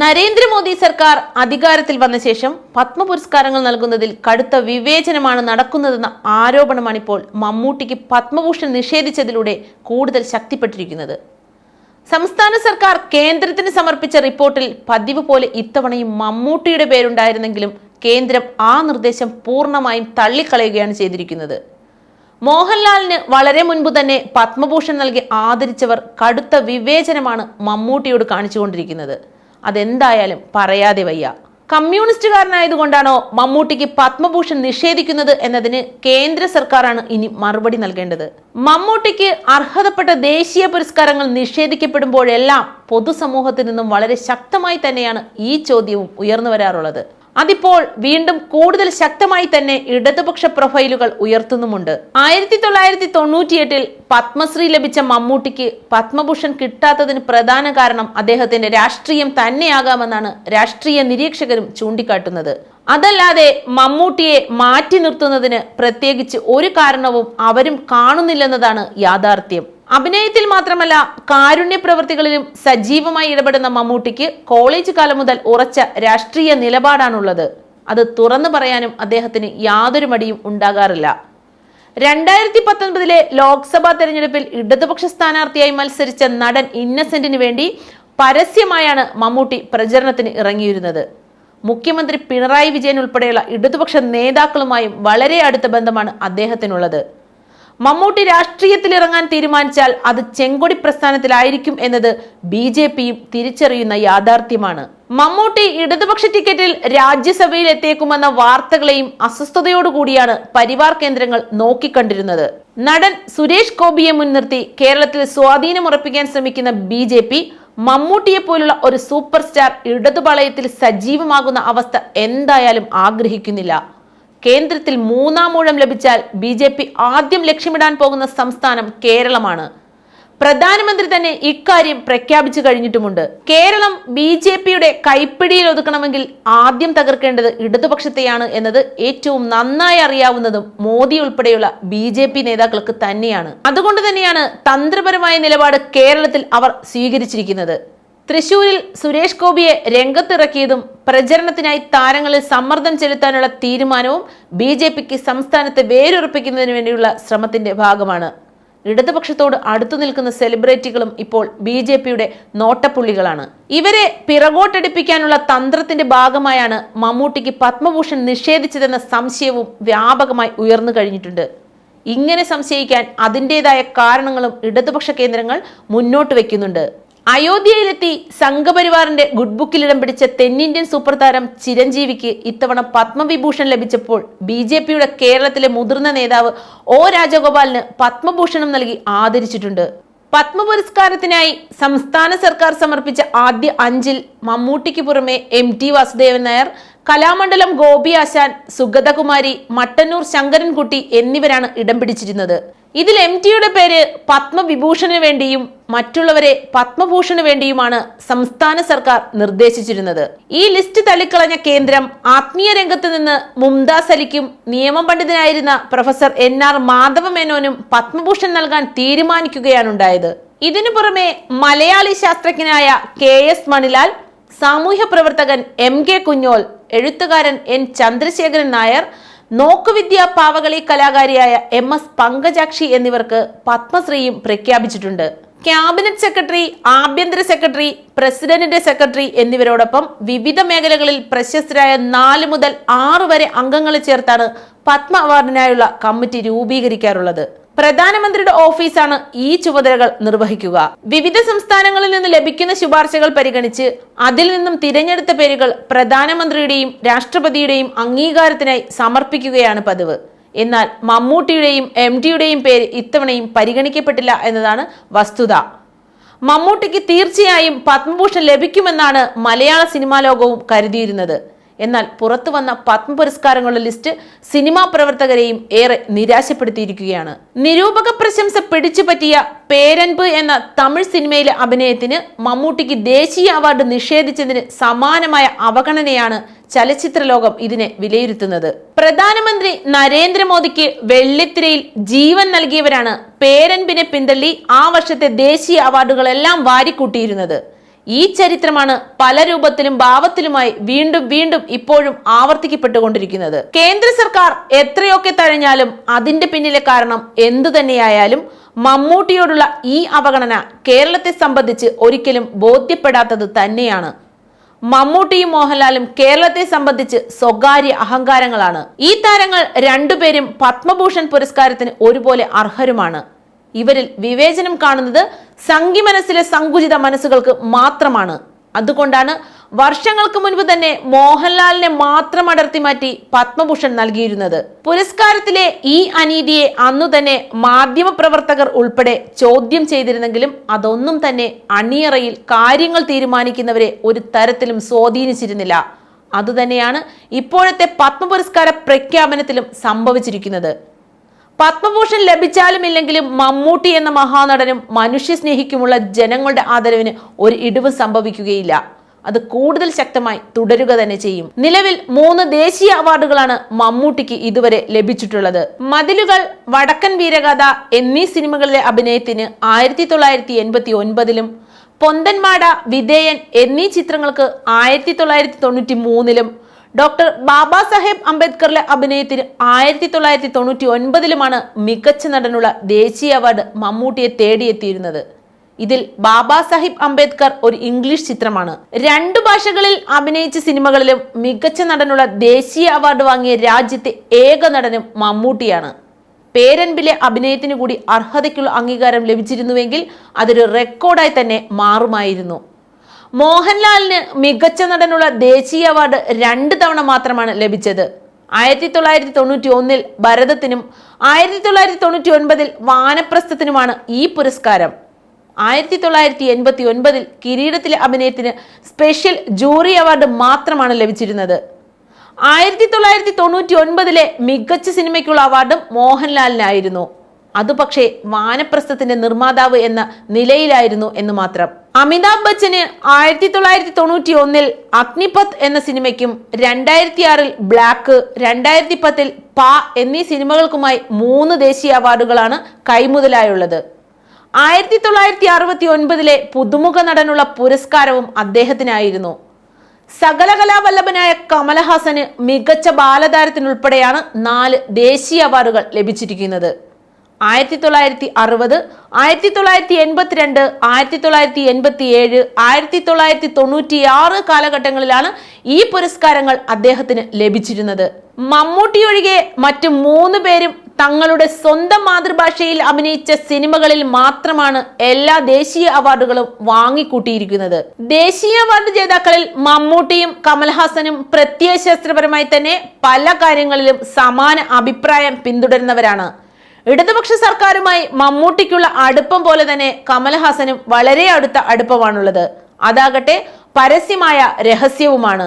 നരേന്ദ്രമോദി സർക്കാർ അധികാരത്തിൽ വന്ന ശേഷം പത്മ പുരസ്കാരങ്ങൾ നൽകുന്നതിൽ കടുത്ത വിവേചനമാണ് നടക്കുന്നതെന്ന ആരോപണമാണ് ഇപ്പോൾ മമ്മൂട്ടിക്ക് പത്മഭൂഷൺ നിഷേധിച്ചതിലൂടെ കൂടുതൽ ശക്തിപ്പെട്ടിരിക്കുന്നത്. സംസ്ഥാന സർക്കാർ കേന്ദ്രത്തിന് സമർപ്പിച്ച റിപ്പോർട്ടിൽ പതിവ് പോലെ ഇത്തവണയും മമ്മൂട്ടിയുടെ പേരുണ്ടായിരുന്നെങ്കിലും കേന്ദ്രം ആ നിർദ്ദേശം പൂർണമായും തള്ളിക്കളയുകയാണ് ചെയ്തിരിക്കുന്നത്. മോഹൻലാലിന് വളരെ മുൻപ് തന്നെ പത്മഭൂഷൺ നൽകി ആദരിച്ചവർ കടുത്ത വിവേചനമാണ് മമ്മൂട്ടിയോട് കാണിച്ചുകൊണ്ടിരിക്കുന്നത്. അതെന്തായാലും പറയാതെ വയ്യ. കമ്മ്യൂണിസ്റ്റുകാരനായതുകൊണ്ടാണോ മമ്മൂട്ടിക്ക് പത്മഭൂഷൺ നിഷേധിക്കുന്നത് എന്നതിന് കേന്ദ്ര സർക്കാരാണ് ഇനി മറുപടി നൽകേണ്ടത്. മമ്മൂട്ടിക്ക് അർഹതപ്പെട്ട ദേശീയ പുരസ്കാരങ്ങൾ നിഷേധിക്കപ്പെടുമ്പോഴെല്ലാം പൊതുസമൂഹത്തിൽ നിന്നും വളരെ ശക്തമായി തന്നെയാണ് ഈ ചോദ്യവും ഉയർന്നു വരാറുള്ളത്. അതിപ്പോൾ വീണ്ടും കൂടുതൽ ശക്തമായി തന്നെ ഇടതുപക്ഷ പ്രൊഫൈലുകൾ ഉയർത്തുന്നുമുണ്ട്. ആയിരത്തി തൊള്ളായിരത്തി തൊണ്ണൂറ്റിയെട്ടിൽ പത്മശ്രീ ലഭിച്ച മമ്മൂട്ടിക്ക് പത്മഭൂഷൺ കിട്ടാത്തതിന് പ്രധാന കാരണം അദ്ദേഹത്തിന്റെ രാഷ്ട്രീയം തന്നെയാകാമെന്നാണ് രാഷ്ട്രീയ നിരീക്ഷകരും ചൂണ്ടിക്കാട്ടുന്നത്. അതല്ലാതെ മമ്മൂട്ടിയെ മാറ്റി നിർത്തുന്നതിന് പ്രത്യേകിച്ച് ഒരു കാരണവും അവരും കാണുന്നില്ലെന്നതാണ് യാഥാർത്ഥ്യം. അഭിനയത്തിൽ മാത്രമല്ല കാരുണ്യ പ്രവൃത്തികളിലും സജീവമായി ഇടപെടുന്ന മമ്മൂട്ടിക്ക് കോളേജ് കാലം മുതൽ ഉറച്ച രാഷ്ട്രീയ നിലപാടാണുള്ളത്. അത് തുറന്നു പറയാനും അദ്ദേഹത്തിന് യാതൊരു മടിയും ഉണ്ടാകാറില്ല. രണ്ടായിരത്തി പത്തൊൻപതിലെ ലോക്സഭാ തെരഞ്ഞെടുപ്പിൽ ഇടതുപക്ഷ സ്ഥാനാർത്ഥിയായി മത്സരിച്ച നടൻ ഇന്നസെന്റിന് വേണ്ടി പരസ്യമായാണ് മമ്മൂട്ടി പ്രചരണത്തിന് ഇറങ്ങിയിരുന്നത്. മുഖ്യമന്ത്രി പിണറായി വിജയൻ ഉൾപ്പെടെയുള്ള ഇടതുപക്ഷ നേതാക്കളുമായും വളരെ അടുത്ത ബന്ധമാണ് അദ്ദേഹത്തിനുള്ളത്. മമ്മൂട്ടി രാഷ്ട്രീയത്തിൽ ഇറങ്ങാൻ തീരുമാനിച്ചാൽ അത് ചെങ്കൊടി പ്രസ്ഥാനത്തിലായിരിക്കും എന്നത് ബി ജെ പിയും തിരിച്ചറിയുന്ന യാഥാർത്ഥ്യമാണ്. മമ്മൂട്ടി ഇടതുപക്ഷ ടിക്കറ്റിൽ രാജ്യസഭയിൽ എത്തിയേക്കുമെന്ന വാർത്തകളെയും അസ്വസ്ഥതയോടുകൂടിയാണ് പരിവാർ കേന്ദ്രങ്ങൾ നോക്കിക്കണ്ടിരുന്നത്. നടൻ സുരേഷ് ഗോപിയെ മുൻനിർത്തി കേരളത്തിൽ സ്വാധീനമുറപ്പിക്കാൻ ശ്രമിക്കുന്ന ബി ജെ പി മമ്മൂട്ടിയെ പോലുള്ള ഒരു സൂപ്പർ സ്റ്റാർ ഇടതുപാളയത്തിൽ സജീവമാകുന്ന അവസ്ഥ എന്തായാലും ആഗ്രഹിക്കുന്നില്ല. കേന്ദ്രത്തിൽ മൂന്നാം ഊഴം ലഭിച്ചാൽ ബി ജെ പി ആദ്യം ലക്ഷ്യമിടാൻ പോകുന്ന സംസ്ഥാനം കേരളമാണ്. പ്രധാനമന്ത്രി തന്നെ ഇക്കാര്യം പ്രഖ്യാപിച്ചു കഴിഞ്ഞിട്ടുമുണ്ട്. കേരളം ബി ജെ പിയുടെ കൈപ്പിടിയിൽ ഒതുക്കണമെങ്കിൽ ആദ്യം തകർക്കേണ്ടത് ഇടതുപക്ഷത്തെയാണ് എന്നത് ഏറ്റവും നന്നായി അറിയാവുന്നതും മോദി ഉൾപ്പെടെയുള്ള ബി ജെ പി നേതാക്കൾക്ക് തന്നെയാണ്. അതുകൊണ്ട് തന്നെയാണ് തന്ത്രപരമായ നിലപാട് കേരളത്തിൽ അവർ സ്വീകരിച്ചിരിക്കുന്നത്. തൃശൂരിൽ സുരേഷ് ഗോപിയെ രംഗത്തിറക്കിയതും പ്രചരണത്തിനായി താരങ്ങളിൽ സമ്മർദ്ദം ചെലുത്താനുള്ള തീരുമാനവും ബി ജെ പിക്ക് സംസ്ഥാനത്തെ വേരുറപ്പിക്കുന്നതിന് വേണ്ടിയുള്ള ശ്രമത്തിന്റെ ഭാഗമാണ്. ഇടതുപക്ഷത്തോട് അടുത്തു നിൽക്കുന്ന സെലിബ്രിറ്റികളും ഇപ്പോൾ ബി ജെ പിയുടെ നോട്ടപ്പുള്ളികളാണ്. ഇവരെ പിറകോട്ടടിപ്പിക്കാനുള്ള തന്ത്രത്തിന്റെ ഭാഗമായാണ് മമ്മൂട്ടിക്ക് പത്മഭൂഷൺ നിഷേധിച്ചതെന്ന സംശയവും വ്യാപകമായി ഉയർന്നു കഴിഞ്ഞിട്ടുണ്ട്. ഇങ്ങനെ സംശയിക്കാൻ അതിന്റെതായ കാരണങ്ങളും ഇടതുപക്ഷ കേന്ദ്രങ്ങൾ മുന്നോട്ട് വെക്കുന്നുണ്ട്. അയോധ്യയിലെത്തി സംഘപരിവാറിന്റെ ഗുഡ് ബുക്കിൽ ഇടം പിടിച്ച തെന്നിന്ത്യൻ സൂപ്പർ താരം ചിരഞ്ജീവിക്ക് ഇത്തവണ പത്മവിഭൂഷൺ ലഭിച്ചപ്പോൾ ബി ജെ പിയുടെ കേരളത്തിലെ മുതിർന്ന നേതാവ് ഒ രാജഗോപാലിന് പത്മഭൂഷണം നൽകി ആദരിച്ചിട്ടുണ്ട്. പത്മ പുരസ്കാരത്തിനായി സംസ്ഥാന സർക്കാർ സമർപ്പിച്ച ആദ്യ അഞ്ചിൽ മമ്മൂട്ടിക്ക് പുറമെ എം ടി വാസുദേവൻ നായർ കലാമണ്ഡലം ഗോപി ആശാൻ സുഗതകുമാരി മട്ടന്നൂർ ശങ്കരൻകുട്ടി എന്നിവരാണ് ഇടം പിടിച്ചിരുന്നത്. ഇതിൽ എം ടിയുടെ പേര് പത്മവിഭൂഷണിന് വേണ്ടിയും മറ്റുള്ളവരെ പത്മഭൂഷണ് വേണ്ടിയുമാണ് സംസ്ഥാന സർക്കാർ നിർദ്ദേശിച്ചിരുന്നത്. ഈ ലിസ്റ്റ് തള്ളിക്കളഞ്ഞ കേന്ദ്രം ആത്മീയ രംഗത്ത് നിന്ന് മുംതാസ് അലിക്കും നിയമ പണ്ഡിതനായിരുന്ന പ്രൊഫസർ എൻ ആർ മാധവ മേനോനും പത്മഭൂഷൺ നൽകാൻ തീരുമാനിക്കുകയാണുണ്ടായത് ഇതിനു പുറമെ മലയാളി ശാസ്ത്രജ്ഞനായ കെ എസ് മണിലാൽ സാമൂഹ്യ പ്രവർത്തകൻ എം കെ കുഞ്ഞോൽ എഴുത്തുകാരൻ എൻ ചന്ദ്രശേഖരൻ നായർ നോക്കുവിദ്യ പാവകളി കലാകാരിയായ എം എസ് പങ്കജാക്ഷി എന്നിവർക്ക് പത്മശ്രീയും പ്രഖ്യാപിച്ചിട്ടുണ്ട്. ക്യാബിനറ്റ് സെക്രട്ടറി ആഭ്യന്തര സെക്രട്ടറി പ്രസിഡന്റിന്റെ സെക്രട്ടറി എന്നിവരോടൊപ്പം വിവിധ മേഖലകളിൽ പ്രശസ്തരായ നാല് മുതൽ ആറ് വരെ അംഗങ്ങളെ ചേർത്താണ് പത്മ അവാർഡിനായുള്ള കമ്മിറ്റി രൂപീകരിക്കാറുള്ളത്. പ്രധാനമന്ത്രിയുടെ ഓഫീസാണ് ഈ ചുമതലകൾ നിർവഹിക്കുക. വിവിധ സംസ്ഥാനങ്ങളിൽ നിന്ന് ലഭിക്കുന്ന ശുപാർശകൾ പരിഗണിച്ച് അതിൽ നിന്നും തിരഞ്ഞെടുത്ത പേരുകൾ പ്രധാനമന്ത്രിയുടെയും രാഷ്ട്രപതിയുടെയും അംഗീകാരത്തിനായി സമർപ്പിക്കുകയാണ് പതിവ്. എന്നാൽ മമ്മൂട്ടിയുടെയും എം ഡിയുടെയും പേര് ഇത്തവണയും പരിഗണിക്കപ്പെട്ടില്ല എന്നതാണ് വസ്തുത. മമ്മൂട്ടിക്ക് തീർച്ചയായും പത്മഭൂഷൺ ലഭിക്കുമെന്നാണ് മലയാള സിനിമാ ലോകവും കരുതിയിരുന്നത്. എന്നാൽ പുറത്തു വന്ന പത്മ പുരസ്കാരങ്ങളുടെ ലിസ്റ്റ് സിനിമാ പ്രവർത്തകരെയും ഏറെ നിരാശപ്പെടുത്തിയിരിക്കുകയാണ്. നിരൂപക പ്രശംസ പിടിച്ചുപറ്റിയ പേരൻപ് എന്ന തമിഴ് സിനിമയിലെ അഭിനയത്തിന് മമ്മൂട്ടിക്ക് ദേശീയ അവാർഡ് നിഷേധിച്ചതിന് സമാനമായ അവഗണനയാണ് ചലച്ചിത്ര ലോകം ഇതിനെ വിലയിരുത്തുന്നത്. പ്രധാനമന്ത്രി നരേന്ദ്രമോദിക്ക് വെള്ളിത്തിരയിൽ ജീവൻ നൽകിയവരാണ് പേരൻപിനെ പിന്തള്ളി ആ വർഷത്തെ ദേശീയ അവാർഡുകളെല്ലാം വാരിക്കൂട്ടിയിരുന്നത്. ഈ ചരിത്രമാണ് പല രൂപത്തിലും ഭാവത്തിലുമായി വീണ്ടും വീണ്ടും ഇപ്പോഴും ആവർത്തിക്കപ്പെട്ടുകൊണ്ടിരിക്കുന്നത്. കേന്ദ്ര സർക്കാർ എത്രയൊക്കെ തഴഞ്ഞാലും അതിന്റെ പിന്നിലെ കാരണം എന്തു തന്നെയായാലും മമ്മൂട്ടിയോടുള്ള ഈ അവഗണന കേരളത്തെ സംബന്ധിച്ച് ഒരിക്കലും ബോധ്യപ്പെടാത്തത് തന്നെയാണ്. മമ്മൂട്ടിയും മോഹൻലാലും കേരളത്തെ സംബന്ധിച്ച് സ്വകാര്യ അഹങ്കാരങ്ങളാണ്. ഈ താരങ്ങൾ രണ്ടുപേരും പത്മഭൂഷൺ പുരസ്കാരത്തിന് ഒരുപോലെ അർഹരുമാണ്. ഇവരിൽ വിവേചനം കാണുന്നത് സംഘി മനസ്സിലെ സങ്കുചിത മനസ്സുകൾക്ക് മാത്രമാണ്. അതുകൊണ്ടാണ് വർഷങ്ങൾക്ക് മുൻപ് തന്നെ മോഹൻലാലിനെ മാത്രം അടർത്തി മാറ്റി പത്മഭൂഷൺ നൽകിയിരുന്നത്. പുരസ്കാരത്തിലെ ഈ അനീതിയെ അന്നു തന്നെ മാധ്യമപ്രവർത്തകർ ഉൾപ്പെടെ ചോദ്യം ചെയ്തിരുന്നെങ്കിലും അതൊന്നും തന്നെ അണിയറയിൽ കാര്യങ്ങൾ തീരുമാനിക്കുന്നവരെ ഒരു തരത്തിലും സ്വാധീനിച്ചിരുന്നില്ല. അതുതന്നെയാണ് ഇപ്പോഴത്തെ പത്മ പുരസ്കാര പ്രഖ്യാപനത്തിലും സംഭവിച്ചിരിക്കുന്നത്. പത്മഭൂഷൺ ലഭിച്ചാലും ഇല്ലെങ്കിലും മമ്മൂട്ടി എന്ന മഹാനടനും മനുഷ്യ സ്നേഹിക്കുമുള്ള ജനങ്ങളുടെ ആദരവിന് ഒരു ഇടിവ് സംഭവിക്കുകയില്ല. അത് കൂടുതൽ ശക്തമായി തുടരുക തന്നെ ചെയ്യും. നിലവിൽ മൂന്ന് ദേശീയ അവാർഡുകളാണ് മമ്മൂട്ടിക്ക് ഇതുവരെ ലഭിച്ചിട്ടുള്ളത്. മതിലുകൾ വടക്കൻ വീരകഥ എന്നീ സിനിമകളിലെ അഭിനയത്തിന് ആയിരത്തി തൊള്ളായിരത്തി എൺപത്തി ഒൻപതിലും പൊന്തന്മാട വിധേയൻ എന്നീ ചിത്രങ്ങൾക്ക് ആയിരത്തി തൊള്ളായിരത്തി തൊണ്ണൂറ്റി മൂന്നിലും ഡോക്ടർ ബാബാ സാഹേബ് അംബേദ്കറിലെ അഭിനയത്തിന് ആയിരത്തി തൊള്ളായിരത്തി തൊണ്ണൂറ്റി ഒൻപതിലുമാണ് മികച്ച നടനുള്ള ദേശീയ അവാർഡ് മമ്മൂട്ടിയെ തേടിയെത്തിയിരുന്നത്. ഇതിൽ ബാബാ സാഹിബ് അംബേദ്കർ ഒരു ഇംഗ്ലീഷ് ചിത്രമാണ്. രണ്ടു ഭാഷകളിൽ അഭിനയിച്ച സിനിമകളിലും മികച്ച നടനുള്ള ദേശീയ അവാർഡ് വാങ്ങിയ രാജ്യത്തെ ഏക നടനും മമ്മൂട്ടിയാണ്. പേരൻപിലെ അഭിനയത്തിനു കൂടി അർഹതയ്ക്കുള്ള അംഗീകാരം ലഭിച്ചിരുന്നുവെങ്കിൽ അതൊരു റെക്കോർഡായി തന്നെ മാറുമായിരുന്നു. മോഹൻലാലിന് മികച്ച നടനുള്ള ദേശീയ അവാർഡ് രണ്ട് തവണ മാത്രമാണ് ലഭിച്ചത്. ആയിരത്തി തൊള്ളായിരത്തി തൊണ്ണൂറ്റി ഒന്നിൽ ഭരതത്തിനും ആയിരത്തി തൊള്ളായിരത്തി തൊണ്ണൂറ്റി ഒൻപതിൽ വാനപ്രസ്ഥത്തിനുമാണ് ഈ പുരസ്കാരം. ആയിരത്തി തൊള്ളായിരത്തി എൺപത്തി ഒൻപതിൽ കിരീടത്തിലെ അഭിനയത്തിന് സ്പെഷ്യൽ ജൂറി അവാർഡ് മാത്രമാണ് ലഭിച്ചിരുന്നത്. ആയിരത്തി തൊള്ളായിരത്തി തൊണ്ണൂറ്റി ഒൻപതിലെ മികച്ച സിനിമയ്ക്കുള്ള അവാർഡും മോഹൻലാലിനായിരുന്നു. അത് പക്ഷേ വാനപ്രസ്ഥത്തിന്റെ നിർമ്മാതാവ് എന്ന നിലയിലായിരുന്നു എന്ന് മാത്രം. അമിതാഭ് ബച്ചന് ആയിരത്തി തൊള്ളായിരത്തി തൊണ്ണൂറ്റി ഒന്നിൽ അഗ്നിപത്ത് എന്ന സിനിമയ്ക്കും രണ്ടായിരത്തി ആറിൽ ബ്ലാക്ക് രണ്ടായിരത്തി പത്തിൽ പാ എന്നീ സിനിമകൾക്കുമായി മൂന്ന് ദേശീയ അവാർഡുകളാണ് കൈമുതലായുള്ളത്. ആയിരത്തി തൊള്ളായിരത്തി അറുപത്തി ഒൻപതിലെ പുതുമുഖ നടനുള്ള പുരസ്കാരവും അദ്ദേഹത്തിനായിരുന്നു. സകലകലാവല്ലഭനായ കമലഹാസന് മികച്ച ബാലതാരത്തിനുൾപ്പെടെയാണ് നാല് ദേശീയ അവാർഡുകൾ ലഭിച്ചിരിക്കുന്നത്. ആയിരത്തി തൊള്ളായിരത്തി അറുപത് ആയിരത്തി തൊള്ളായിരത്തി എൺപത്തിരണ്ട് ആയിരത്തി തൊള്ളായിരത്തി എൺപത്തി ഏഴ് ആയിരത്തി തൊള്ളായിരത്തി തൊണ്ണൂറ്റി ആറ് കാലഘട്ടങ്ങളിലാണ് ഈ പുരസ്കാരങ്ങൾ അദ്ദേഹത്തിന് ലഭിച്ചിരുന്നത്. മമ്മൂട്ടി ഒഴികെ മറ്റു മൂന്ന് പേരും തങ്ങളുടെ സ്വന്തം മാതൃഭാഷയിൽ അഭിനയിച്ച സിനിമകളിൽ മാത്രമാണ് എല്ലാ ദേശീയ അവാർഡുകളും വാങ്ങിക്കൂട്ടിയിരിക്കുന്നത്. ദേശീയ അവാർഡ് ജേതാക്കളിൽ മമ്മൂട്ടിയും കമൽഹാസനും പ്രത്യയശാസ്ത്രപരമായി തന്നെ പല കാര്യങ്ങളിലും സമാന അഭിപ്രായം പിന്തുടരുന്നവരാണ്. ഇടതുപക്ഷ സർക്കാരുമായി മമ്മൂട്ടിക്കുള്ള അടുപ്പം പോലെ തന്നെ കമൽഹാസനും വളരെ അടുത്ത അടുപ്പമാണുള്ളത്. അതാകട്ടെ പരസ്യമായ രഹസ്യവുമാണ്.